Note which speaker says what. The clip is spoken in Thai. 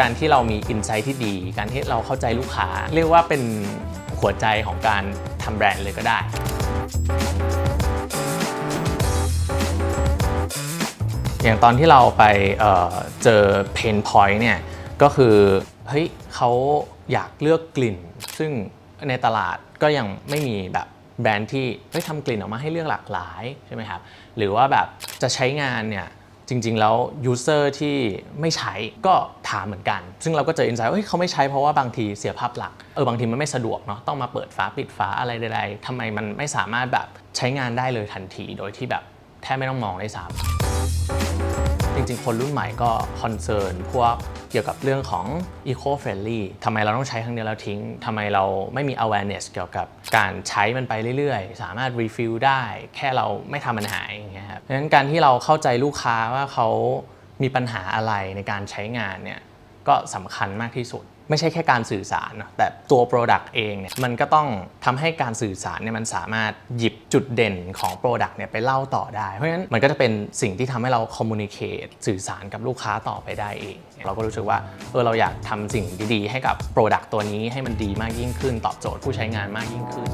Speaker 1: การที่เรามีอินไซต์ที่ดี การที่เราเข้าใจลูกค้า เรียกว่าเป็นหัวใจของการทำแบรนด์เลยก็ได้อย่างตอนที่เราไปเเจอเพนพอยต์เนี่ยก็คือเฮ้ยเขาอยากเลือกกลิ่น ซึ่งในตลาดก็ยังไม่มีแบบแบรนด์ที่เฮ้ยทำกลิ่นออกมาให้เลือกหลากหลายใช่ไหมครับหรือว่าแบบจะใช้งานเนี่ย จริง ๆ แล้วยูเซอร์ที่ไม่ใช้ก็ถามเหมือนกัน ซึ่งเราก็เจออินไซต์ว่าเฮ้ยเขาไม่ใช้เพราะว่าบางทีเสียภาพลักษณ์เออบางทีมันไม่สะดวกเนาะต้องมาเปิดฝาปิดฝาอะไรใดๆทำไมมันไม่สามารถแบบใช้งานได้เลยทันที โดยที่แบบแทบไม่ต้องมองได้วยซ้ำ จริงๆ คนรุ่นใหม่ก็คอนเซิร์นพวกเกี่ยวกับเรื่องของ eco friendly ทำไมเราต้องใช้ครั้งเดียวแล้วทิ้ง ทำไมเราไม่มี awareness เกี่ยวกับการใช้มันไปเรื่อยๆ สามารถ refill ได้ แค่เราไม่ทำมันหายอย่างเงี้ยครับเพราะฉะนั้นการที่เราเข้าใจลูกค้าว่าเขามีปัญหาอะไรในการใช้งานเนี่ย ก็สำคัญมากที่สุด ไม่ใช่แค่การสื่อสารเนะแต่ตัว Product เองเนี่ยมันก็ต้องทำให้การสื่อสารเนี่ยมันสามารถหยิบจุดเด่นของ Product เนี่ยไปเล่าต่อได้ เพราะฉะนั้นมันก็จะเป็นสิ่งที่ทำให้เรา communicate สื่อสารกับลูกค้าต่อไปได้เอง เราก็รู้สึกว่าเออเราอยากทำสิ่งดีๆ ให้กับ Product ตัวนี้ให้มันดีมากยิ่งขึ้น ตอบโจทย์ผู้ใช้งานมากยิ่งขึ้น